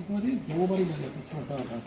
ਉਹਦੇ ਦੋ ਵਾਰੀ ਮਿਲਿਆ ਸੀ ਛੋਟਾ ਦਾ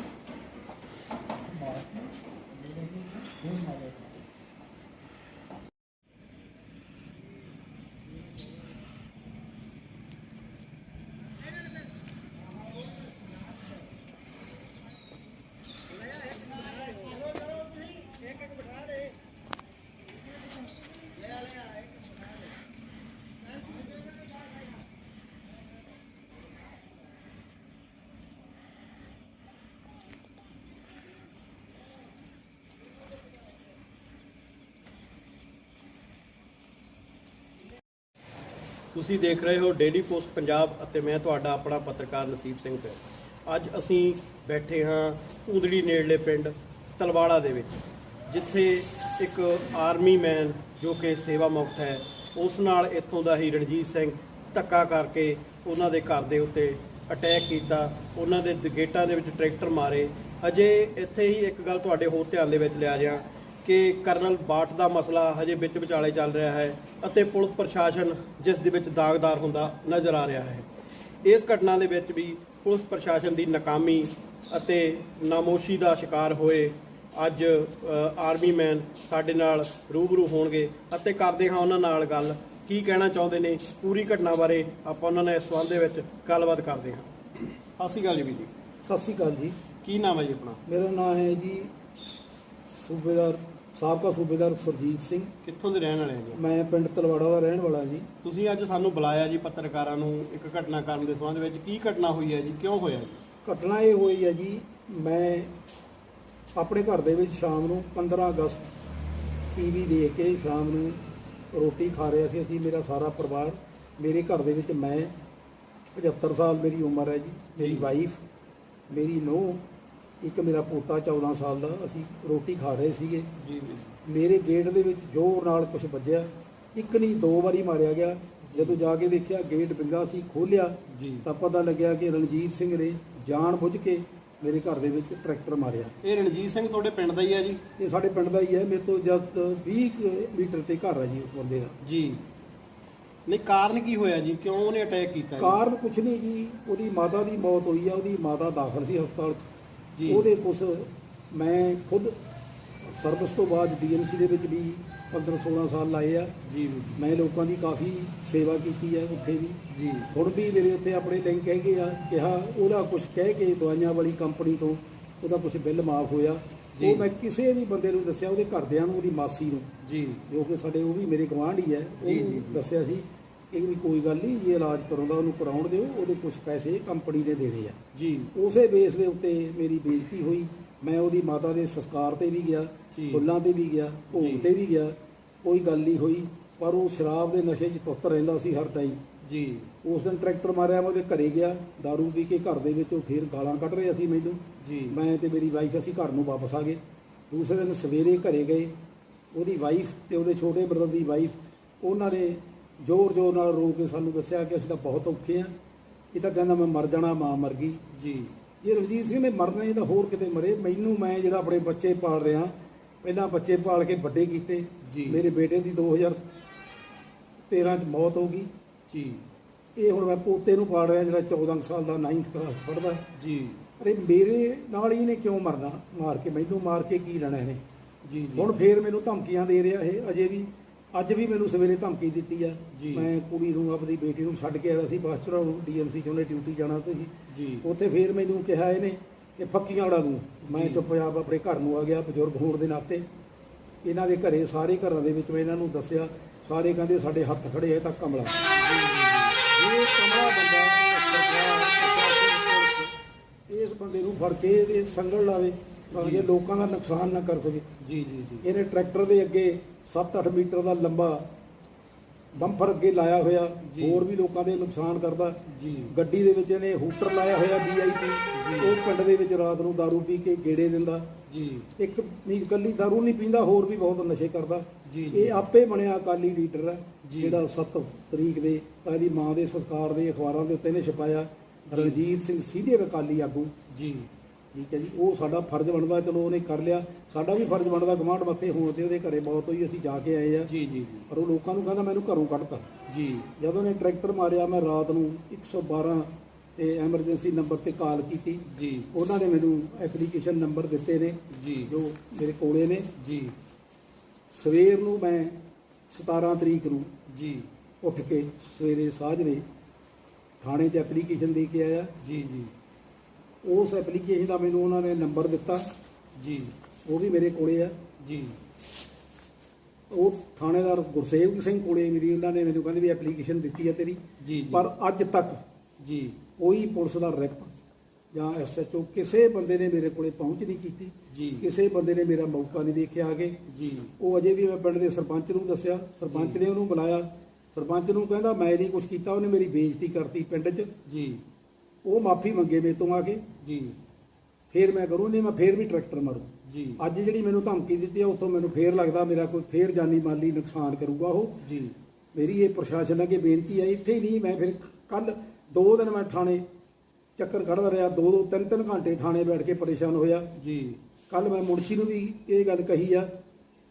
ਤੁਸੀਂ ਦੇਖ ਰਹੇ ਹੋ ਡੇਲੀ ਪੋਸਟ ਪੰਜਾਬ ਅਤੇ ਮੈਂ ਤੁਹਾਡਾ ਆਪਣਾ ਪੱਤਰਕਾਰ ਨਸੀਬ ਸਿੰਘ ਪੈ ਅੱਜ ਅਸੀਂ ਬੈਠੇ ਹਾਂ ਉਂਦੜੀ ਨੇੜਲੇ ਪਿੰਡ ਤਲਵਾੜਾ ਦੇ ਵਿੱਚ, ਜਿੱਥੇ ਇੱਕ ਆਰਮੀ ਮੈਨ ਜੋ ਕਿ ਸੇਵਾ ਮੁਕਤ ਹੈ, ਉਸ ਨਾਲ ਇੱਥੋਂ ਦਾ ਹੀ ਰਣਜੀਤ ਸਿੰਘ ਧੱਕਾ ਕਰਕੇ ਉਹਨਾਂ ਦੇ ਘਰ ਦੇ ਉੱਤੇ ਅਟੈਕ ਕੀਤਾ, ਉਹਨਾਂ ਦੇ ਗੇਟਾਂ ਦੇ ਵਿੱਚ ਟਰੈਕਟਰ ਮਾਰੇ। ਅਜੇ ਇੱਥੇ ਹੀ ਇੱਕ ਗੱਲ ਤੁਹਾਡੇ ਹੋਰ ਧਿਆਨ ਦੇ ਵਿੱਚ ਲਿਆ ਜਾ ਕਿ ਕਰਨਲ ਬਾਟ ਦਾ ਮਸਲਾ ਹਜੇ ਵਿੱਚ ਵਿਚਾਲੇ ਚੱਲ ਰਿਹਾ ਹੈ ਅਤੇ ਪੁਲਿਸ ਪ੍ਰਸ਼ਾਸਨ ਜਿਸ ਦੇ ਵਿੱਚ ਦਾਗਦਾਰ ਹੁੰਦਾ ਨਜ਼ਰ ਆ ਰਿਹਾ ਹੈ। ਇਸ ਘਟਨਾ ਦੇ ਵਿੱਚ ਵੀ ਪੁਲਿਸ ਪ੍ਰਸ਼ਾਸਨ ਦੀ ਨਾਕਾਮੀ ਅਤੇ ਨਾਮੋਸ਼ੀ ਦਾ ਸ਼ਿਕਾਰ ਹੋਏ ਅੱਜ ਆਰਮੀ ਮੈਨ ਸਾਡੇ ਨਾਲ ਰੂਬਰੂ ਹੋਣਗੇ ਅਤੇ ਕਰਦੇ ਹਾਂ ਉਹਨਾਂ ਨਾਲ ਗੱਲ। ਕੀ ਕਹਿਣਾ ਚਾਹੁੰਦੇ ਨੇ? ਪੂਰੀ ਘਟਨਾ ਬਾਰੇ ਆਪਾਂ ਉਹਨਾਂ ਨਾਲ ਇਸ ਸੰਬੰਧ ਦੇ ਵਿੱਚ ਗੱਲਬਾਤ ਕਰਦੇ ਹਾਂ। ਸਤਿ ਸ਼੍ਰੀ ਅਕਾਲ ਜੀ ਵੀਰ ਜੀ। ਸਤਿ ਸ਼੍ਰੀ ਅਕਾਲ ਜੀ। ਕੀ ਨਾਮ ਹੈ ਜੀ ਆਪਣਾ? ਮੇਰਾ ਨਾਮ ਹੈ ਜੀ ਸੂਬੇਦਾਰ ਸਾਬਕਾ ਸੂਬੇਦਾਰ ਸੁਰਜੀਤ ਸਿੰਘ। ਕਿੱਥੋਂ ਦੇ ਰਹਿਣ ਵਾਲੇ ਆ ਜੀ? ਮੈਂ ਪਿੰਡ ਤਲਵਾੜਾ ਦਾ ਰਹਿਣ ਵਾਲਾ ਜੀ। ਤੁਸੀਂ ਅੱਜ ਸਾਨੂੰ ਬੁਲਾਇਆ ਜੀ ਪੱਤਰਕਾਰਾਂ ਨੂੰ ਇੱਕ ਘਟਨਾ ਕਰਨ ਦੇ ਸੰਬੰਧ ਵਿੱਚ। ਕੀ ਘਟਨਾ ਹੋਈ ਹੈ ਜੀ? ਕਿਉਂ ਹੋਇਆ ਜੀ? ਘਟਨਾ ਇਹ ਹੋਈ ਹੈ ਜੀ ਮੈਂ ਆਪਣੇ ਘਰ ਦੇ ਵਿੱਚ ਸ਼ਾਮ ਨੂੰ 15 ਅਗਸਤ ਟੀਵੀ ਦੇਖ ਕੇ ਸ਼ਾਮ ਨੂੰ ਰੋਟੀ ਖਾ ਰਿਹਾ ਸੀ ਅਸੀਂ ਮੇਰਾ ਸਾਰਾ ਪਰਿਵਾਰ। ਮੇਰੇ ਘਰ ਦੇ ਵਿੱਚ ਮੈਂ 75 ਸਾਲ ਮੇਰੀ ਉਮਰ ਹੈ ਜੀ ਮੇਰੀ। ਵਾਈਫ ਮੇਰੀ ਨੂੰਹ ਇੱਕ ਮੇਰਾ ਪੋਤਾ 14 ਸਾਲ ਦਾ ਅਸੀਂ ਰੋਟੀ ਖਾ ਰਹੇ ਸੀਗੇ। ਜੀ ਮੇਰੇ ਗੇਟ ਦੇ ਵਿੱਚ ਜ਼ੋਰ ਨਾਲ ਕੁਝ ਵੱਜਿਆ। ਇੱਕ ਨਹੀਂ ਦੋ ਵਾਰੀ ਮਾਰਿਆ ਗਿਆ। ਜਦੋਂ ਜਾ ਕੇ ਦੇਖਿਆ ਗੇਟ ਬਿੰਗਾ ਸੀ ਖੋਲਿਆ ਜੀ। ਤਾਂ ਪਤਾ ਲੱਗਿਆ ਕਿ ਰਣਜੀਤ ਸਿੰਘ ਨੇ ਜਾਣ ਬੁੱਝ ਕੇ ਮੇਰੇ ਘਰ ਦੇ ਵਿੱਚ ਟਰੈਕਟਰ ਮਾਰਿਆ। ਇਹ ਰਣਜੀਤ ਸਿੰਘ ਤੁਹਾਡੇ ਪਿੰਡ ਦਾ ਹੀ ਹੈ ਜੀ? ਇਹ ਸਾਡੇ ਪਿੰਡ ਦਾ ਹੀ ਹੈ। ਮੇਰੇ ਤੋਂ ਜਸਟ 20 ਕੁ ਮੀਟਰ ਤੇ ਘਰ ਹੈ ਜੀ ਉਸ ਬੰਦੇ ਦਾ। ਜੀ। ਨਹੀਂ ਕਾਰਨ ਕੀ ਹੋਇਆ ਜੀ? ਕਿਉਂ ਉਹਨੇ ਅਟੈਕ ਕੀਤਾ? ਕਾਰਨ ਕੁਛ ਨਹੀਂ ਜੀ। ਉਹਦੀ ਮਾਤਾ ਦੀ ਮੌਤ ਹੋਈ ਆ। ਉਹਦੀ ਮਾਤਾ ਦਾਖਲ ਸੀ ਹਸਪਤਾਲ 'ਚ। ਉਹਦੇ ਕੁਛ ਮੈਂ ਖੁਦ ਸਰਵਿਸ ਤੋਂ ਬਾਅਦ ਡੀਐਮਸੀ ਦੇ ਵਿੱਚ ਵੀ 15 16 ਸਾਲ ਲਾਏ ਆ। ਜੀ ਮੈਂ ਲੋਕਾਂ ਦੀ ਕਾਫੀ ਸੇਵਾ ਕੀਤੀ ਹੈ ਉੱਥੇ ਵੀ। ਜੀ। ਹੁਣ ਵੀ ਮੇਰੇ ਉੱਥੇ ਆਪਣੇ ਲਿੰਕ ਹੈਗੇ ਆ ਕਿਹਾ ਉਹਦਾ ਕੁਝ ਕਹਿ ਕੇ ਦਵਾਈਆਂ ਵਾਲੀ ਕੰਪਨੀ ਤੋਂ ਉਹਦਾ ਕੁਝ ਬਿੱਲ ਮਾਫ ਹੋਇਆ। ਉਹ ਮੈਂ ਕਿਸੇ ਵੀ ਬੰਦੇ ਨੂੰ ਦੱਸਿਆ ਉਹਦੇ ਘਰਦਿਆਂ ਨੂੰ ਉਹਦੀ ਮਾਸੀ ਨੂੰ। ਜੀ। ਜੋ ਕਿ ਸਾਡੇ ਉਹ ਵੀ ਮੇਰੇ ਗਵਾਂਢ ਹੀ ਹੈ ਜੀ। ਦੱਸਿਆ ਸੀ ਕਿ ਵੀ ਕੋਈ ਗੱਲ ਨਹੀਂ ਜੇ ਇਲਾਜ ਕਰਾਉਂਦਾ ਉਹਨੂੰ ਕਰਾਉਣ ਦਿਓ ਉਹਦੇ ਕੁਝ ਪੈਸੇ ਕੰਪਨੀ ਦੇ ਦੇਣੇ ਆ। ਜੀ। ਉਸੇ ਬੇਸ ਦੇ ਉੱਤੇ ਮੇਰੀ ਬੇਇੱਜ਼ਤੀ ਹੋਈ। ਮੈਂ ਉਹਦੀ ਮਾਤਾ ਦੇ ਸੰਸਕਾਰ ਤੇ ਵੀ ਗਿਆ। ਫੁੱਲਾਂ ਤੇ ਵੀ ਗਿਆ। ਭੋਗ ਤੇ ਵੀ ਗਿਆ ਕੋਈ ਗੱਲ ਨਹੀਂ ਹੋਈ। ਪਰ ਉਹ ਸ਼ਰਾਬ ਦੇ ਨਸ਼ੇ 'ਚ ਤੁੱਤ ਰਹਿੰਦਾ ਸੀ ਹਰ ਟਾਈਮ ਜੀ। ਉਸ ਦਿਨ ਟਰੈਕਟਰ ਮਾਰਿਆ ਮੈਂ ਉਹਦੇ ਘਰੇ ਗਿਆ। दारू ਪੀ ਕੇ ਘਰ ਦੇ ਵਿੱਚ ਉਹ ਫੇਰ ਗਾਲਾਂ ਕੱਢ ਰਿਹਾ ਸੀ ਮੈਨੂੰ। ਜੀ। ਮੈਂ ਤੇ ਮੇਰੀ ਵਾਈਫ ਅਸੀਂ ਘਰ ਨੂੰ ਵਾਪਸ ਆ ਗਏ। ਦੂਸਰੇ ਦਿਨ ਸਵੇਰੇ ਘਰੇ ਗਏ। ਉਹਦੀ ਵਾਈਫ ਤੇ ਉਹਦੇ ਛੋਟੇ ਬ੍ਰਦਰ ਦੀ ਵਾਈਫ ਉਹਨਾਂ ਨੇ ਜ਼ੋਰ ਜ਼ੋਰ ਨਾਲ ਰੋ ਕੇ ਸਾਨੂੰ ਦੱਸਿਆ ਕਿ ਅਸੀਂ ਤਾਂ ਬਹੁਤ ਔਖੇ ਆ ਇਹ ਤਾਂ ਕਹਿੰਦਾ ਮੈਂ ਮਰ ਜਾਣਾ ਮਾਂ ਮਰ ਗਈ। ਜੀ। ਜੇ ਰਣਜੀਤ ਸਿੰਘ ਨੇ ਮਰਨਾ ਇਹ ਤਾਂ ਹੋਰ ਕਿਤੇ ਮਰੇ। ਮੈਨੂੰ ਮੈਂ ਜਿਹੜਾ ਆਪਣੇ ਬੱਚੇ ਪਾਲ ਰਿਹਾ ਪਹਿਲਾਂ ਬੱਚੇ ਪਾਲ ਕੇ ਵੱਡੇ ਕੀਤੇ। ਜੀ। ਮੇਰੇ ਬੇਟੇ ਦੀ 2013 ਚ ਮੌਤ ਹੋ ਗਈ। ਜੀ। ਇਹ ਹੁਣ ਮੈਂ ਪੋਤੇ ਨੂੰ ਪਾਲ ਰਿਹਾ ਜਿਹੜਾ 14 ਕੁ ਸਾਲ ਦਾ 9th ਕਲਾਸ ਪੜ੍ਹਦਾ। ਜੀ। ਅਰੇ ਮੇਰੇ ਨਾਲ ਹੀ ਨੇ ਕਿਉਂ ਮਰਨਾ? ਮਾਰ ਕੇ ਮੈਨੂੰ ਮਾਰ ਕੇ ਕੀ ਲੈਣਾ ਇਹਨੇ? ਜੀ। ਹੁਣ ਫੇਰ ਮੈਨੂੰ ਧਮਕੀਆਂ ਦੇ ਰਿਹਾ ਇਹ ਅਜੇ ਵੀ। ਅੱਜ ਵੀ ਮੈਨੂੰ ਸਵੇਰੇ ਧਮਕੀ ਦਿੱਤੀ ਆ। ਮੈਂ ਕੁੜੀ ਨੂੰ ਆਪਣੀ ਬੇਟੀ ਨੂੰ ਛੱਡ ਕੇ ਆਇਆ ਸੀ ਬਾਸਟਰ ਡੀਐਮਸੀ ਚ ਉਹਨੇ ਡਿਊਟੀ ਜਾਣਾ ਤੇ ਸੀ। ਜੀ। ਉੱਥੇ ਫੇਰ ਮੈਨੂੰ ਕਿਹਾ ਇਹਨੇ ਕਿ ਫੱਕੀਆਂ ਉਡਾ ਦੂੰ ਮੈਂ ਜੀ। ਚੁੱਪਚਾਪ ਆਪਣੇ ਘਰ ਨੂੰ ਆ ਗਿਆ ਬਜ਼ੁਰਗ ਹੋਣ ਦੇ ਨਾਤੇ। ਇਹਨਾਂ ਦੇ ਘਰੇ ਸਾਰੇ ਘਰਾਂ ਦੇ ਵਿੱਚ ਮੈਂ ਇਹਨਾਂ ਨੂੰ ਦੱਸਿਆ ਸਾਰੇ ਕਹਿੰਦੇ ਸਾਡੇ ਹੱਥ ਖੜੇ ਇਹ ਤਾਂ ਕਮਲਾ। ਇਹ ਬੰਦਾ ਇਸ ਬੰਦੇ ਨੂੰ ਫੜ ਕੇ ਇਹਦੇ ਸੰਗਲ ਲਾਵੇ ਤਾਂ ਕਿ ਲੋਕਾਂ ਦਾ ਨੁਕਸਾਨ ਨਾ ਕਰ ਸਕੇ। ਜੀ ਜੀ ਜੀ। ਇਹਨੇ ਟਰੈਕਟਰ ਦੇ ਅੱਗੇ 7-8 ਮੀਟਰ ਦਾ ਲੰਬਾ ਬੰਪਰ ਅੱਗੇ ਲਾਇਆ ਹੋਇਆ ਜੀ। ਹੋਰ ਵੀ ਲੋਕਾਂ ਦੇ ਨੁਕਸਾਨ ਕਰਦਾ ਜੀ ਗੱਡੀ ਦੇ ਵਿੱਚ ਇਹਨੇ ਹੂਟਰ ਲਾਇਆ ਹੋਇਆ ਵੀਆਈਪੀ ਉਹ ਪਿੰਡ ਦੇ ਵਿੱਚ ਰਾਤ ਨੂੰ दारू ਪੀ ਕੇ ਗੇੜੇ ਦਿੰਦਾ ਜੀ ਇੱਕ ਨਹੀਂ ਇਕੱਲੀ दारू ਨਹੀਂ ਪੀਂਦਾ ਹੋਰ ਵੀ ਬਹੁਤ ਨਸ਼ੇ ਕਰਦਾ ਜੀ, ਜੀ। ਇਹ ਆਪੇ ਬਣਿਆ ਅਕਾਲੀ ਲੀਡਰ ਹੈ ਜੀ। ਜਿਹੜਾ 7 ਤਰੀਕ ਦੇ ਤਾਂ ਇਹਦੀ ਮਾਂ ਦੇ ਸੰਸਕਾਰ ਦੇ ਅਖਬਾਰਾਂ ਦੇ ਉੱਤੇ ਇਹਨੇ ਛਪਾਇਆ ਰਣਜੀਤ ਸਿੰਘ ਸੀਨੀਅਰ ਅਕਾਲੀ ਆਗੂ ਜੀ ਠੀਕ ਹੈ ਜੀ ਉਹ ਸਾਡਾ ਫਰਜ਼ ਬਣਦਾ ਚਲੋ ਉਹਨੇ ਕਰ ਲਿਆ। ਸਾਡਾ ਵੀ ਫਰਜ਼ ਬਣਦਾ ਗਵਾਂਢ ਮੱਥੇ ਹੋਣ ਤੇ ਉਹਦੇ ਘਰੇ ਬਹੁਤ ਹੋਈ ਅਸੀਂ ਜਾ ਕੇ ਆਏ ਆ। ਜੀ ਜੀ ਪਰ ਉਹ ਲੋਕਾਂ ਨੂੰ ਕਹਿੰਦਾ ਮੈਨੂੰ ਘਰੋਂ ਕੱਢਤਾ। ਜੀ। ਜਦੋਂ ਨੇ ਟਰੈਕਟਰ ਮਾਰਿਆ ਮੈਂ ਰਾਤ ਨੂੰ 112 ਤੇ ਐਮਰਜੈਂਸੀ ਨੰਬਰ ਤੇ ਕਾਲ ਕੀਤੀ। ਜੀ। ਉਹਨਾਂ ਨੇ ਮੈਨੂੰ ਐਪਲੀਕੇਸ਼ਨ ਨੰਬਰ ਦਿੱਤੇ ਨੇ ਜੀ। ਜੋ ਮੇਰੇ ਕੋਲੇ ਨੇ। ਜੀ। ਸਵੇਰ ਨੂੰ ਮੈਂ 17 ਤਰੀਕ ਨੂੰ ਜੀ। ਉੱਠ ਕੇ ਸਵੇਰੇ ਸਾਜਰੇ ਥਾਣੇ 'ਚ ਐਪਲੀਕੇਸ਼ਨ ਦੇ ਕੇ ਆਇਆ। ਜੀ ਜੀ। ਉਸ ਐਪਲੀਕੇਸ਼ਨ ਦਾ ਮੈਨੂੰ ਉਹਨਾਂ ਨੇ ਨੰਬਰ ਦਿੱਤਾ। ਜੀ। ਉਹ ਵੀ ਮੇਰੇ ਕੋਲੇ ਆ। ਜੀ। ਉਹ ਥਾਣੇਦਾਰ ਗੁਰਸੇਵਕ ਸਿੰਘ ਕੋਲੇ ਮੇਰੀ ਉਹਨਾਂ ਨੇ ਮੈਨੂੰ ਕਹਿੰਦੇ ਵੀ ਐਪਲੀਕੇਸ਼ਨ ਦਿੱਤੀ ਹੈ ਤੇਰੀ। ਜੀ ਪਰ ਅੱਜ ਤੱਕ ਜੀ। ਕੋਈ ਪੁਲਿਸ ਦਾ ਰਿਪ ਜਾਂ ਐਸਐਚਓ ਕਿਸੇ ਬੰਦੇ ਨੇ ਮੇਰੇ ਕੋਲੇ ਪਹੁੰਚ ਨਹੀਂ ਕੀਤੀ। ਜੀ। ਕਿਸੇ ਬੰਦੇ ਨੇ ਮੇਰਾ ਮੌਕਾ ਨਹੀਂ ਦੇਖਿਆ ਆ ਕੇ ਜੀ। ਉਹ ਅਜੇ ਵੀ ਮੈਂ ਪਿੰਡ ਦੇ ਸਰਪੰਚ ਨੂੰ ਦੱਸਿਆ। ਸਰਪੰਚ ਨੇ ਉਹਨੂੰ ਬੁਲਾਇਆ। ਸਰਪੰਚ ਨੂੰ ਕਹਿੰਦਾ ਮੈਂ ਨਹੀਂ ਕੁਝ ਕੀਤਾ ਉਹਨੇ ਮੇਰੀ ਬੇਇੱਜ਼ਤੀ ਕਰਤੀ ਪਿੰਡ 'ਚ। ਜੀ। ਉਹ ਮਾਫੀ ਮੰਗੇ ਮੇਰੇ ਤੋਂ ਆ ਕੇ। ਜੀ। ਫੇਰ ਮੈਂ ਕਰੂੰ ਨਹੀਂ ਮੈਂ ਫੇਰ ਵੀ ਟਰੈਕਟਰ ਮਾਰੂ। ਜੀ। ਅੱਜ ਜਿਹੜੀ ਮੈਨੂੰ ਧਮਕੀ ਦਿੱਤੀ ਆ ਉੱਥੋਂ ਮੈਨੂੰ ਫੇਰ ਲੱਗਦਾ ਮੇਰਾ ਕੋਈ ਫੇਰ ਜਾਨੀ ਮਾਲੀ ਨੁਕਸਾਨ ਕਰੂਗਾ ਉਹ। ਜੀ। ਮੇਰੀ ਇਹ ਪ੍ਰਸ਼ਾਸਨ ਅੱਗੇ ਬੇਨਤੀ ਹੈ ਇੱਥੇ ਹੀ ਨਹੀਂ ਮੈਂ ਫਿਰ ਕੱਲ ਦੋ ਦਿਨ ਮੈਂ ਥਾਣੇ ਚੱਕਰ ਕੱਢਦਾ ਰਿਹਾ ਦੋ ਦੋ ਤਿੰਨ ਤਿੰਨ ਘੰਟੇ ਥਾਣੇ ਬੈਠ ਕੇ ਪਰੇਸ਼ਾਨ ਹੋਇਆ। ਜੀ। ਕੱਲ ਮੈਂ ਮੁਨਸ਼ੀ ਨੂੰ ਵੀ ਇਹ ਗੱਲ ਕਹੀ ਆ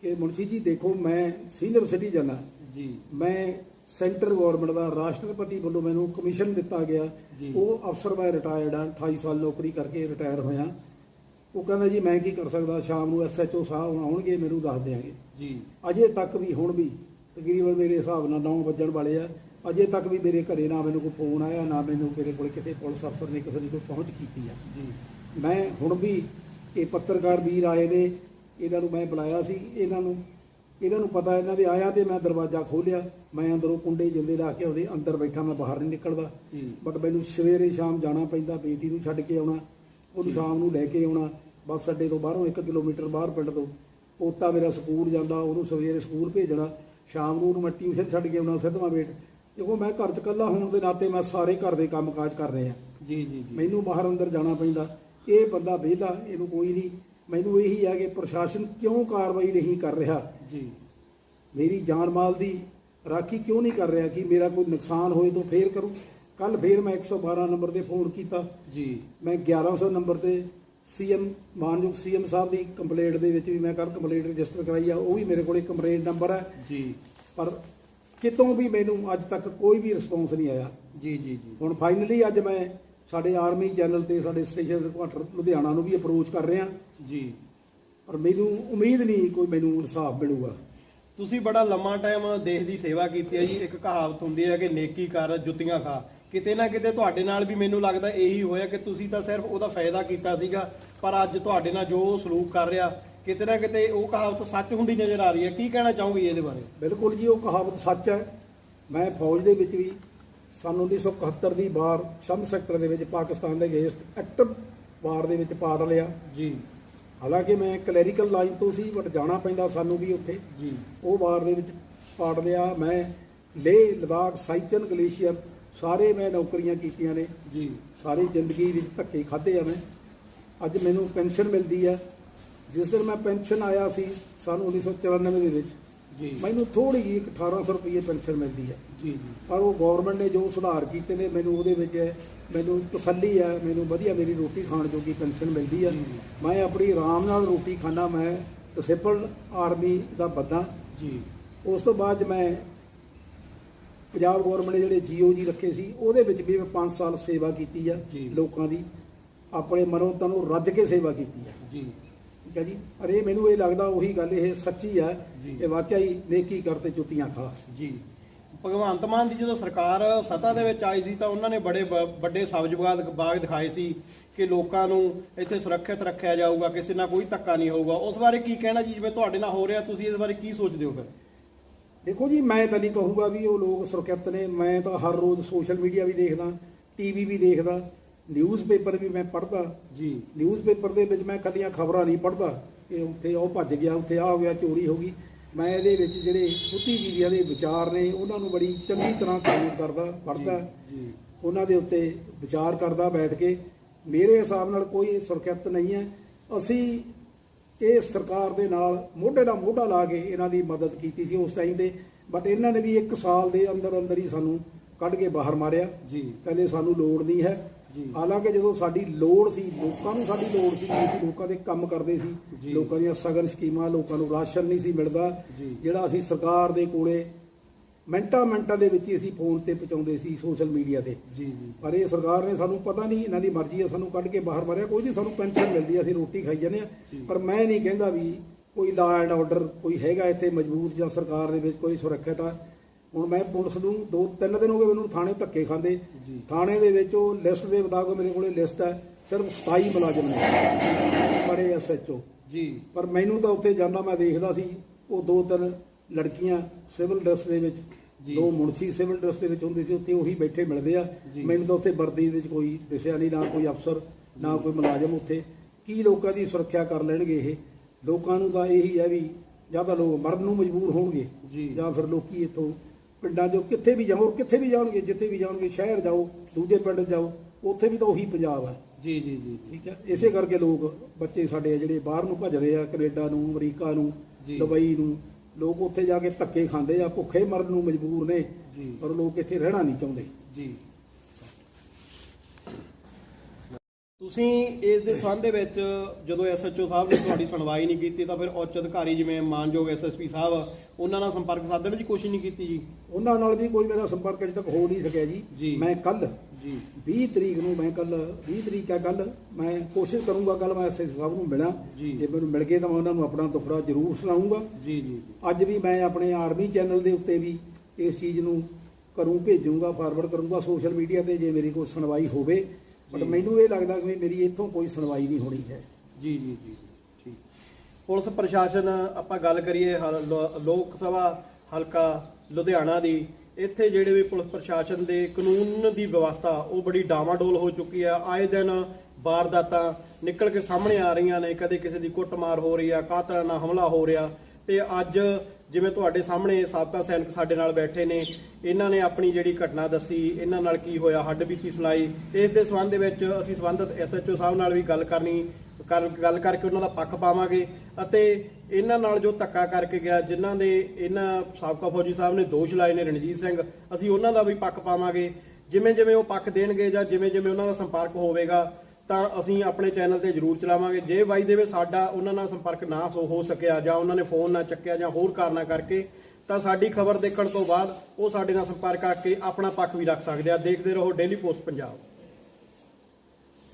ਕਿ ਮੁਨਸ਼ੀ ਜੀ ਦੇਖੋ ਮੈਂ ਸੀਨੀਅਰ ਸਿਟੀਜ਼ਨ ਆ। ਜੀ। ਮੈਂ ਸੈਂਟਰ ਗਵਰਨਮੈਂਟ ਦਾ ਰਾਸ਼ਟਰਪਤੀ ਵੱਲੋਂ ਮੈਨੂੰ ਕਮਿਸ਼ਨ ਦਿੱਤਾ ਗਿਆ। ਉਹ ਅਫਸਰ ਮੈਂ ਰਿਟਾਇਰਡ ਆ 28 ਸਾਲ ਨੌਕਰੀ ਕਰਕੇ ਰਿਟਾਇਰ ਹੋਇਆ। ਉਹ ਕਹਿੰਦਾ ਜੀ ਮੈਂ ਕੀ ਕਰ ਸਕਦਾ? ਸ਼ਾਮ ਨੂੰ ਐਸਐਚਓ ਸਾਹਿਬ ਆਉਣਗੇ ਮੈਨੂੰ ਦੱਸ ਦਿਆਂਗੇ। ਜੀ। ਅਜੇ ਤੱਕ ਵੀ ਹੁਣ ਵੀ ਤਕਰੀਬਨ ਮੇਰੇ ਹਿਸਾਬ ਨਾਲ 9 ਵੱਜਣ ਵਾਲੇ ਆ। ਅਜੇ ਤੱਕ ਵੀ ਮੇਰੇ ਘਰੇ ਨਾ ਮੈਨੂੰ ਕੋਈ ਫੋਨ ਆਇਆ ਨਾ ਮੈਨੂੰ ਮੇਰੇ ਕੋਲ ਕਿਸੇ ਪੁਲਿਸ ਅਫਸਰ ਨੇ ਕਿਸੇ ਦੀ ਕੋਈ ਪਹੁੰਚ ਕੀਤੀ ਆ। ਜੀ। ਮੈਂ ਹੁਣ ਵੀ ਇਹ ਪੱਤਰਕਾਰ ਵੀਰ ਆਏ ਨੇ ਇਹਨਾਂ ਨੂੰ ਮੈਂ ਬੁਲਾਇਆ ਸੀ ਇਹਨਾਂ ਨੂੰ ਇਹਨਾਂ ਨੂੰ ਪਤਾ ਇਹਨਾਂ ਦੇ ਆਇਆ ਤੇ ਮੈਂ ਦਰਵਾਜ਼ਾ ਖੋਲ੍ਹਿਆ ਮੈਂ ਅੰਦਰੋਂ ਕੁੰਡੇ ਜਿੰਦੇ ਲਾ ਕੇ ਉਹਦੇ ਅੰਦਰ ਬੈਠਾ ਮੈਂ ਬਾਹਰ ਨਹੀਂ ਨਿਕਲਦਾ। ਬਟ ਮੈਨੂੰ ਸਵੇਰੇ ਸ਼ਾਮ ਜਾਣਾ ਪੈਂਦਾ ਬੇਟੀ ਨੂੰ ਛੱਡ ਕੇ ਆਉਣਾ ਉਹਨੂੰ ਸ਼ਾਮ ਨੂੰ ਲੈ ਕੇ ਆਉਣਾ ਬੱਸ ਅੱਡੇ ਤੋਂ ਬਾਹਰੋਂ 1 ਕਿਲੋਮੀਟਰ ਬਾਹਰ ਪਿੰਡ ਤੋਂ। ਪੋਤਾ ਮੇਰਾ ਸਕੂਲ ਜਾਂਦਾ ਉਹਨੂੰ ਸਵੇਰੇ ਸਕੂਲ ਭੇਜਣਾ ਸ਼ਾਮ ਨੂੰ ਉਹਨੂੰ ਮੈਂ ਟਿਊਸ਼ਨ ਛੱਡ ਕੇ ਆਉਣਾ ਸਿੱਧਵਾਂ ਬੇਟ। ਦੇਖੋ ਮੈਂ ਘਰ 'ਚ ਇਕੱਲਾ ਹੋਣ ਦੇ ਨਾਤੇ ਮੈਂ ਸਾਰੇ ਘਰ ਦੇ ਕੰਮਕਾਜ ਕਰ ਰਹੇ। ਜੀ ਜੀ ਜੀ। ਮੈਨੂੰ ਬਾਹਰ ਅੰਦਰ ਜਾਣਾ ਪੈਂਦਾ। ਇਹ ਬੰਦਾ ਵਿਹਲਾ ਇਹਨੂੰ ਕੋਈ ਨਹੀਂ। ਮੈਨੂੰ ਇਹੀ ਆ ਕਿ ਪ੍ਰਸ਼ਾਸਨ ਕਿਉਂ ਕਾਰਵਾਈ ਨਹੀਂ ਕਰ ਰਿਹਾ? ਜੀ। ਮੇਰੀ ਜਾਨ ਮਾਲ ਦੀ ਰਾਖੀ ਕਿਉਂ ਨਹੀਂ ਕਰ ਰਿਹਾ ਕਿ ਮੇਰਾ ਕੋਈ ਨੁਕਸਾਨ ਹੋਏ ਤਾਂ ਫੇਰ ਕਰੂੰ? ਕੱਲ ਫੇਰ ਮੈਂ 112 ਨੰਬਰ ਤੇ ਫੋਨ ਕੀਤਾ। ਜੀ। ਮੈਂ 1100 ਨੰਬਰ ਤੇ ਸੀਐਮ ਮਾਨਯੋਗ ਸੀਐਮ ਸਾਹਿਬ ਦੀ ਕੰਪਲੇਂਟ ਦੇ ਵਿੱਚ ਵੀ ਮੈਂ ਕੱਲ ਕੰਪਲੇਂਟ ਰਜਿਸਟਰ ਕਰਾਈ ਆ ਉਹ ਵੀ ਮੇਰੇ ਕੋਲੇ ਕੰਪਲੇਂਟ ਨੰਬਰ ਹੈ। ਜੀ। ਪਰ ਕਿਤੋਂ ਵੀ ਮੈਨੂੰ ਅੱਜ ਤੱਕ ਕੋਈ ਵੀ ਰਿਸਪੌਂਸ ਨਹੀਂ ਆਇਆ। ਜੀ ਜੀ ਜੀ। ਹੁਣ ਫਾਈਨਲੀ ਅੱਜ ਮੈਂ ਸਾਡੇ ਆਰਮੀ ਚੈਨਲ ਤੇ ਸਾਡੇ ਸਟੇਸ਼ਨ ਹੈਡਕੁਆਟਰ ਲੁਧਿਆਣਾ ਨੂੰ ਵੀ ਅਪਰੋਚ ਕਰ ਰਿਹਾ ਜੀ। ਪਰ ਮੈਨੂੰ ਉਮੀਦ ਨਹੀਂ ਕੋਈ ਮੈਨੂੰ ਇਨਸਾਫ ਮਿਲੂਗਾ। ਤੁਸੀਂ ਬੜਾ ਲੰਮਾ ਟਾਈਮ ਦੇਸ਼ ਦੀ ਸੇਵਾ ਕੀਤੀ ਹੈ ਜੀ। ਇੱਕ ਕਹਾਵਤ ਹੁੰਦੀ ਹੈ ਕਿ ਨੇਕੀ ਕਰ ਜੁੱਤੀਆਂ ਖਾ। ਕਿਤੇ ਨਾ ਕਿਤੇ ਤੁਹਾਡੇ ਨਾਲ ਵੀ ਮੈਨੂੰ ਲੱਗਦਾ ਇਹੀ ਹੋਇਆ ਕਿ ਤੁਸੀਂ ਤਾਂ ਸਿਰਫ ਉਹਦਾ ਫਾਇਦਾ ਕੀਤਾ ਸੀਗਾ। ਪਰ ਅੱਜ ਤੁਹਾਡੇ ਨਾਲ ਜੋ ਸਲੂਕ ਕਰ ਰਿਹਾ ਕਿਤੇ ਨਾ ਕਿਤੇ ਉਹ ਕਹਾਵਤ ਸੱਚ ਹੁੰਦੀ ਨਜ਼ਰ ਆ ਰਹੀ ਹੈ। ਕੀ ਕਹਿਣਾ ਚਾਹੋਗੇ ਇਹਦੇ ਬਾਰੇ? ਬਿਲਕੁਲ ਜੀ ਉਹ ਕਹਾਵਤ ਸੱਚ ਹੈ। ਮੈਂ ਫੌਜ ਦੇ ਵਿੱਚ ਵੀ ਸਨ 1971 ਦੀ ਵਾਰ ਸ਼ਮ ਸੈਕਟਰ ਦੇ ਵਿੱਚ ਪਾਕਿਸਤਾਨ ਦੇ ਅਗੇਂਸਟ ਐਕਟਿਵ ਵਾਰ ਦੇ ਵਿੱਚ ਪਾਰਟ ਲਿਆ। ਜੀ। ਹਾਲਾਂਕਿ ਮੈਂ ਕਲੈਰੀਕਲ ਲਾਈਨ ਤੋਂ ਸੀ ਬਟ ਜਾਣਾ ਪੈਂਦਾ ਸਾਨੂੰ ਵੀ ਉੱਥੇ। ਜੀ। ਉਹ ਵਾਰ ਦੇ ਵਿੱਚ ਪਾਰਟ ਲਿਆ। ਮੈਂ ਲੇਹ ਲਦਾਖ ਸਾਈਚਨ ਗਲੇਸ਼ੀਅਰ ਸਾਰੇ ਮੈਂ ਨੌਕਰੀਆਂ ਕੀਤੀਆਂ ਨੇ। ਜੀ। ਸਾਰੀ ਜ਼ਿੰਦਗੀ ਵਿੱਚ ਧੱਕੇ ਖਾਦੇ ਆ ਮੈਂ। ਅੱਜ ਮੈਨੂੰ ਪੈਨਸ਼ਨ ਮਿਲਦੀ ਆ। ਜਿਸ ਦਿਨ ਮੈਂ ਪੈਨਸ਼ਨ ਆਇਆ ਸੀ ਸਨ 1994 ਦੇ ਵਿੱਚ ਜੀ। ਮੈਨੂੰ ਥੋੜੀ ਜਿਹੀ 1800 ਰੁਪਏ ਪੈਨਸ਼ਨ ਮਿਲਦੀ ਹੈ। ਜੀ ਜੀ। ਪਰ ਉਹ ਗਵਰਨਮੈਂਟ ਨੇ ਜੋ ਸੁਧਾਰ ਕੀਤੇ ਨੇ ਮੈਨੂੰ ਉਹਦੇ ਵਿੱਚ ਮੈਨੂੰ ਤਸੱਲੀ ਹੈ ਮੈਨੂੰ ਵਧੀਆ ਮੇਰੀ ਰੋਟੀ ਖਾਣ ਜੋਗੀ ਪੈਨਸ਼ਨ ਮਿਲਦੀ ਹੈ। ਮੈਂ ਆਪਣੀ ਆਰਾਮ ਨਾਲ ਰੋਟੀ ਖਾਣਾ ਮੈਂ ਡਿਸੇਬਲਡ ਆਰਮੀ ਦਾ ਬੰਦਾ। ਜੀ। ਉਸ ਤੋਂ ਬਾਅਦ ਮੈਂ ਪੰਜਾਬ ਗਵਰਨਮੈਂਟ ਨੇ ਜਿਹੜੇ ਜੀਓ ਜੀ ਰੱਖੇ ਸੀ ਉਹਦੇ ਵਿੱਚ ਵੀ ਮੈਂ 5 ਸਾਲ ਸੇਵਾ ਕੀਤੀ ਆ। ਲੋਕਾਂ ਦੀ। ਆਪਣੇ ਮਨੋਂ ਤਨੋਂ ਰੱਜ ਕੇ ਸੇਵਾ ਕੀਤੀ ਆ ਜੀ। ਠੀਕ ਹੈ ਜੀ? ਪਰ ਇਹ ਮੈਨੂੰ ਇਹ ਲੱਗਦਾ ਉਹੀ ਗੱਲ ਇਹ ਸੱਚੀ ਹੈ। ਇਹ ਵਾਕਿਆ ਹੀ ਨੇਕੀ ਕਰਤੇ ਜੁੱਤੀਆਂ ਖਾ। ਜੀ। ਭਗਵੰਤ ਮਾਨ ਦੀ ਜਦੋਂ ਸਰਕਾਰ ਸੱਤਾ ਦੇ ਵਿੱਚ ਆਈ ਸੀ ਤਾਂ ਉਹਨਾਂ ਨੇ ਬੜੇ ਵੱਡੇ ਸਬਜ਼ ਬਾਗ ਬਾਗ ਦਿਖਾਏ ਸੀ ਕਿ ਲੋਕਾਂ ਨੂੰ ਇੱਥੇ ਸੁਰੱਖਿਅਤ ਰੱਖਿਆ ਜਾਊਗਾ ਕਿਸੇ ਨਾਲ ਕੋਈ ਧੱਕਾ ਨਹੀਂ ਹੋਊਗਾ। ਉਸ ਬਾਰੇ ਕੀ ਕਹਿਣਾ ਜੀ? ਜਿਵੇਂ ਤੁਹਾਡੇ ਨਾਲ ਹੋ ਰਿਹਾ ਤੁਸੀਂ ਇਸ ਬਾਰੇ ਕੀ ਸੋਚਦੇ ਹੋ ਫਿਰ? ਦੇਖੋ ਜੀ ਮੈਂ ਤਾਂ ਨਹੀਂ ਕਹੂੰਗਾ ਵੀ ਉਹ ਲੋਕ ਸੁਰੱਖਿਅਤ ਨੇ। ਮੈਂ ਤਾਂ ਹਰ ਰੋਜ਼ ਸੋਸ਼ਲ ਮੀਡੀਆ ਵੀ ਦੇਖਦਾ ਟੀਵੀ ਵੀ ਦੇਖਦਾ। ਨਿਊਜ਼ਪੇਪਰ ਵੀ ਮੈਂ ਪੜ੍ਹਦਾ ਜੀ ਨਿਊਜ਼ਪੇਪਰ ਦੇ ਵਿੱਚ ਮੈਂ ਕੱਲੀਆਂ ਖਬਰਾਂ ਨਹੀਂ ਪੜ੍ਹਦਾ। ਕਿ ਉੱਥੇ ਉਹ ਭੱਜ ਗਿਆ ਉੱਥੇ ਆ ਹੋ ਗਿਆ ਚੋਰੀ ਹੋ ਗਈ। ਮੈਂ ਇਹਦੇ ਵਿੱਚ ਜਿਹੜੇ ਬੁੱਧੀਜੀਵੀਆਂ ਦੇ ਵਿਚਾਰ ਨੇ ਉਹਨਾਂ ਨੂੰ ਬੜੀ ਚੰਗੀ ਤਰ੍ਹਾਂ ਕਾਬੂ ਕਰਦਾ ਪੜ੍ਹਦਾ। ਜੀ ਉਹਨਾਂ ਦੇ ਉੱਤੇ ਵਿਚਾਰ ਕਰਦਾ ਬੈਠ ਕੇ। ਮੇਰੇ ਹਿਸਾਬ ਨਾਲ ਕੋਈ ਸੁਰੱਖਿਅਤ ਨਹੀਂ ਹੈ। ਅਸੀਂ ਇਹ ਸਰਕਾਰ ਦੇ ਨਾਲ ਮੋਢੇ ਨਾਲ ਮੋਢਾ ਲਾ ਕੇ ਇਹਨਾਂ ਦੀ ਮਦਦ ਕੀਤੀ ਸੀ ਉਸ ਟਾਈਮ ਤੇ। ਬਟ ਇਹਨਾਂ ਨੇ ਵੀ 1 ਸਾਲ ਦੇ ਅੰਦਰ ਅੰਦਰ ਹੀ ਸਾਨੂੰ ਕੱਢ ਕੇ ਬਾਹਰ ਮਾਰਿਆ। ਜੀ। ਕਹਿੰਦੇ ਸਾਨੂੰ ਲੋੜ ਨਹੀਂ ਹੈ। ਹਾਲਾਂਕਿ ਜਦੋਂ ਸਾਡੀ ਲੋੜ ਸੀ ਲੋਕਾਂ ਨੂੰ ਸਾਡੀ ਲੋੜ ਸੀ ਅਸੀਂ ਲੋਕਾਂ ਦੇ ਕੰਮ ਕਰਦੇ। ਸੀ ਲੋਕਾਂ ਦੀਆਂ ਸਗਨ ਸਕੀਮਾਂ ਲੋਕਾਂ ਨੂੰ ਰਾਸ਼ਨ ਨਹੀਂ ਸੀ ਮਿਲਦਾ। ਜਿਹੜਾ ਅਸੀਂ ਸਰਕਾਰ ਦੇ ਕੋਲੇ ਮਿੰਟਾਂ ਮਿੰਟਾਂ ਦੇ ਵਿੱਚ ਹੀ ਅਸੀਂ ਫੋਨ ਤੇ ਪਹੁੰਚਾਉਂਦੇ ਸੀ ਸੋਸ਼ਲ ਮੀਡੀਆ ਤੇ। ਜੀ ਜੀ। ਪਰ ਇਹ ਸਰਕਾਰ ਨੇ ਸਾਨੂੰ ਪਤਾ ਨਹੀਂ ਇਹਨਾਂ ਦੀ ਮਰਜ਼ੀ ਹੈ ਸਾਨੂੰ ਕੱਢ ਕੇ ਬਾਹਰ ਮਾਰਿਆ ਕੋਈ ਨਹੀਂ ਸਾਨੂੰ ਪੈਨਸ਼ਨ ਮਿਲਦੀ ਹੈ ਅਸੀਂ ਰੋਟੀ ਖਾਈ ਜਾਂਦੇ ਆ। ਪਰ ਮੈਂ ਨਹੀਂ ਕਹਿੰਦਾ ਵੀ ਕੋਈ ਲਾ ਐਂਡ ਆਰਡਰ ਕੋਈ ਹੈਗਾ ਇੱਥੇ ਮਜ਼ਬੂਤ ਜਾਂ ਸਰਕਾਰ ਦੇ ਵਿੱਚ ਕੋਈ ਸੁਰੱਖਿਅਤ ਆ। ਹੁਣ ਮੈਂ ਪੁਲਿਸ ਨੂੰ ਦੋ ਤਿੰਨ ਦਿਨ ਹੋ ਗਏ ਮੈਨੂੰ ਥਾਣੇ ਧੱਕੇ ਖਾਂਦੇ। ਥਾਣੇ ਦੇ ਵਿੱਚ ਉਹ ਲਿਸਟ ਦੇ ਮੁਤਾਬਕ ਮੇਰੇ ਕੋਲੇ ਲਿਸਟ ਹੈ ਸਿਰਫ 27 ਮੁਲਾਜ਼ਮ ਨੇ ਬੜੇ ਐਸਐਚਓ ਜੀ ਪਰ ਮੈਨੂੰ ਤਾਂ ਉੱਥੇ ਜਾਂਦਾ ਮੈਂ ਦੇਖਦਾ ਸੀ ਉਹ ਦੋ ਤਿੰਨ ਲੜਕੀਆਂ ਸਿਵਲ ਡਰੈਸ ਦੇ ਵਿੱਚ। ਦੋ ਮੁਨਸੀ ਸਿਵਲ ਡਰੈਸ ਦੇ ਵਿੱਚ ਹੁੰਦੇ ਸੀ ਉੱਥੇ ਉਹੀ ਬੈਠੇ ਮਿਲਦੇ ਆ। ਮੈਨੂੰ ਤਾਂ ਉੱਥੇ ਵਰਦੀ ਦੇ ਵਿੱਚ ਕੋਈ ਦਿਸਿਆ ਨਹੀਂ ਨਾ ਕੋਈ ਅਫਸਰ ਨਾ ਕੋਈ ਮੁਲਾਜ਼ਮ ਉੱਥੇ ਕੀ ਲੋਕਾਂ ਦੀ ਸੁਰੱਖਿਆ ਕਰ ਲੈਣਗੇ ਇਹ ਲੋਕਾਂ ਨੂੰ ਤਾਂ ਇਹੀ ਹੈ ਵੀ ਜਾਂ ਤਾਂ ਲੋਕ ਮਰਨ ਨੂੰ ਮਜਬੂਰ ਹੋਣਗੇ। ਜਾਂ ਫਿਰ ਲੋਕੀ ਇੱਥੋਂ ਪਿੰਡਾਂ 'ਚੋਂ ਕਿੱਥੇ ਵੀ ਜਾਓ ਕਿੱਥੇ ਵੀ ਜਾਣਗੇ ਜਿੱਥੇ ਵੀ ਜਾਣਗੇ ਸ਼ਹਿਰ ਜਾਓ ਦੂਜੇ ਪਿੰਡ ਜਾਓ ਉੱਥੇ ਵੀ ਤਾਂ ਉਹੀ ਪੰਜਾਬ ਹੈ। ਜੀ ਜੀ ਜੀ ਠੀਕ ਹੈ? ਇਸੇ ਕਰਕੇ ਲੋਕ ਬੱਚੇ ਸਾਡੇ ਜਿਹੜੇ ਬਾਹਰ ਨੂੰ ਭੱਜ ਰਹੇ ਆ ਕੈਨੇਡਾ ਨੂੰ ਅਮਰੀਕਾ ਨੂੰ। ਦੁਬਈ ਨੂੰ। ਲੋਕ ਉੱਥੇ ਜਾ ਕੇ ਧੱਕੇ ਖਾਂਦੇ ਆ ਭੁੱਖੇ ਮਰਨ ਨੂੰ ਮਜਬੂਰ ਨੇ। ਪਰ ਲੋਕ ਇੱਥੇ ਰਹਿਣਾ ਨਹੀਂ ਚਾਹੁੰਦੇ। ਜੀ। ਤੁਸੀਂ ਇਸ ਦੇ ਸੰਬੰਧ ਦੇ ਵਿੱਚ ਜਦੋਂ ਐਸਐਚਓ ਸਾਹਿਬ ਨੇ ਤੁਹਾਡੀ ਸੁਣਵਾਈ ਨਹੀਂ ਕੀਤੀ ਤਾਂ ਫਿਰ ਉੱਚ ਅਧਿਕਾਰੀ ਜਿਵੇਂ ਮਾਨਯੋਗ ਐਸਐਸਪੀ ਸਾਹਿਬ ਉਹਨਾਂ ਨਾਲ ਸੰਪਰਕ ਸਾਧਣ ਦੀ ਕੋਸ਼ਿਸ਼ ਨਹੀਂ ਕੀਤੀ ਜੀ? ਉਹਨਾਂ ਨਾਲ ਵੀ ਕੋਈ ਮੇਰਾ ਸੰਪਰਕ ਅਜੇ ਤੱਕ ਹੋ ਨਹੀਂ ਸਕਿਆ ਜੀ। ਮੈਂ ਕੱਲ ਜੀ। 20 ਤਰੀਕ ਨੂੰ ਮੈਂ ਕੱਲ 20 ਤਰੀਕ ਹੈ ਕੱਲ ਮੈਂ ਕੋਸ਼ਿਸ਼ ਕਰੂੰਗਾ ਕੱਲ ਮੈਂ ਐਸਐਸ ਸਾਹਿਬ ਨੂੰ ਮਿਲਾਂ। ਜੀ। ਮੈਨੂੰ ਮਿਲ ਗਏ ਤਾਂ ਮੈਂ ਉਹਨਾਂ ਨੂੰ ਆਪਣਾ ਦੁੱਖੜਾ ਜ਼ਰੂਰ ਸੁਣਾਉਂਗਾ ਜੀ ਜੀ ਅੱਜ ਵੀ ਮੈਂ ਆਪਣੇ ਆਰਮੀ ਚੈਨਲ ਦੇ ਉੱਤੇ ਵੀ ਇਸ ਚੀਜ਼ ਨੂੰ ਕਰੂੰ ਭੇਜੂੰਗਾ ਫਾਰਵਰਡ ਕਰੂੰਗਾ ਸੋਸ਼ਲ ਮੀਡੀਆ ਤੇ ਜੇ ਮੇਰੀ ਕੋਈ ਸੁਣਵਾਈ ਹੋਵੇ। ਬਟ ਮੈਨੂੰ ਇਹ ਲੱਗਦਾ ਕਿ ਮੇਰੀ ਇੱਥੋਂ ਕੋਈ ਸੁਣਵਾਈ ਨਹੀਂ ਹੋਣੀ ਹੈ। ਜੀ ਜੀ ਜੀ ਠੀਕ ਪੁਲਿਸ ਪ੍ਰਸ਼ਾਸਨ, ਆਪਾਂ ਗੱਲ ਕਰੀਏ ਹਲ- ਲੋ- ਲੋਕ ਸਭਾ ਹਲਕਾ ਲੁਧਿਆਣਾ ਦੀ, ਇੱਥੇ ਜਿਹੜੇ ਵੀ ਪੁਲਿਸ ਪ੍ਰਸ਼ਾਸਨ ਦੇ ਕਾਨੂੰਨ ਦੀ ਵਿਵਸਥਾ, ਉਹ ਬੜੀ ਡਾਵਾਡੋਲ ਹੋ ਚੁੱਕੀ ਆ। ਆਏ ਦਿਨ ਵਾਰਦਾਤਾਂ ਨਿਕਲ ਕੇ ਸਾਹਮਣੇ ਆ ਰਹੀਆਂ ਨੇ, ਕਦੇ ਕਿਸੇ ਦੀ ਕੁੱਟਮਾਰ ਹੋ ਰਹੀ ਆ, ਕਾਤਲਾਂ ਨਾਲ ਹਮਲਾ ਹੋ ਰਿਹਾ। ਤੇ ਅੱਜ ਜਿਵੇਂ ਤੁਹਾਡੇ ਸਾਹਮਣੇ ਸਾਬਕਾ ਸੈਨਿਕ ਸਾਡੇ ਨਾਲ ਬੈਠੇ ਨੇ, ਇਹਨਾਂ ਨੇ ਆਪਣੀ ਜਿਹੜੀ ਘਟਨਾ ਦੱਸੀ, ਇਹਨਾਂ ਨਾਲ ਕੀ ਹੋਇਆ, ਹੱਡ ਬੀਤੀ ਸੁਣਾਈ, ਇਸ ਦੇ ਸੰਬੰਧ ਦੇ ਵਿੱਚ ਅਸੀਂ ਸੰਬੰਧਿਤ ਐਸਐਚਓ ਸਾਹਿਬ ਨਾਲ ਵੀ ਗੱਲ ਕਰਨੀ, ਕਰ, ਗੱਲ ਕਰਕੇ ਉਹਨਾਂ ਦਾ ਪੱਖ ਪਾਵਾਂਗੇ ਅਤੇ ਇਹਨਾਂ ਨਾਲ ਜੋ ਧੱਕਾ ਕਰਕੇ ਗਿਆ, ਜਿਨ੍ਹਾਂ ਦੇ ਇਹਨਾਂ ਸਾਬਕਾ ਫੌਜੀ ਸਾਹਿਬ ਨੇ ਦੋਸ਼ ਲਾਏ ਨੇ ਰਣਜੀਤ ਸਿੰਘ, ਅਸੀਂ ਉਹਨਾਂ ਦਾ ਵੀ ਪੱਖ ਪਾਵਾਂਗੇ ਜਿਵੇਂ ਜਿਵੇਂ ਉਹ ਪੱਖ ਦੇਣਗੇ ਜਾਂ ਜਿਵੇਂ ਜਿਵੇਂ ਉਹਨਾਂ ਦਾ ਸੰਪਰਕ ਹੋਵੇਗਾ ਤਾਂ ਅਸੀਂ ਆਪਣੇ ਚੈਨਲ ਤੇ ਜਰੂਰ ਚਲਾਵਾਂਗੇ। ਜੇ ਬਾਈ ਦੇਵੇ ਸਾਡਾ ਉਹਨਾਂ ਨਾਲ ਸੰਪਰਕ ਨਾ ਸੋ ਹੋ ਸਕਿਆ ਜਾਂ ਉਹਨਾਂ ਨੇ ਫੋਨ ਨਾ ਚੱਕਿਆ ਜਾਂ ਹੋਰ ਕਾਰਨਾਂ ਕਰਕੇ, ਤਾਂ ਸਾਡੀ ਖਬਰ ਦੇਖਣ ਤੋਂ ਬਾਅਦ ਉਹ ਸਾਡੇ ਨਾਲ ਸੰਪਰਕ ਕਰਕੇ ਆਪਣਾ ਪੱਖ ਵੀ ਰੱਖ ਸਕਦੇ ਆ। ਦੇਖਦੇ ਰਹੋ ਡੇਲੀ ਪੋਸਟ ਪੰਜਾਬ।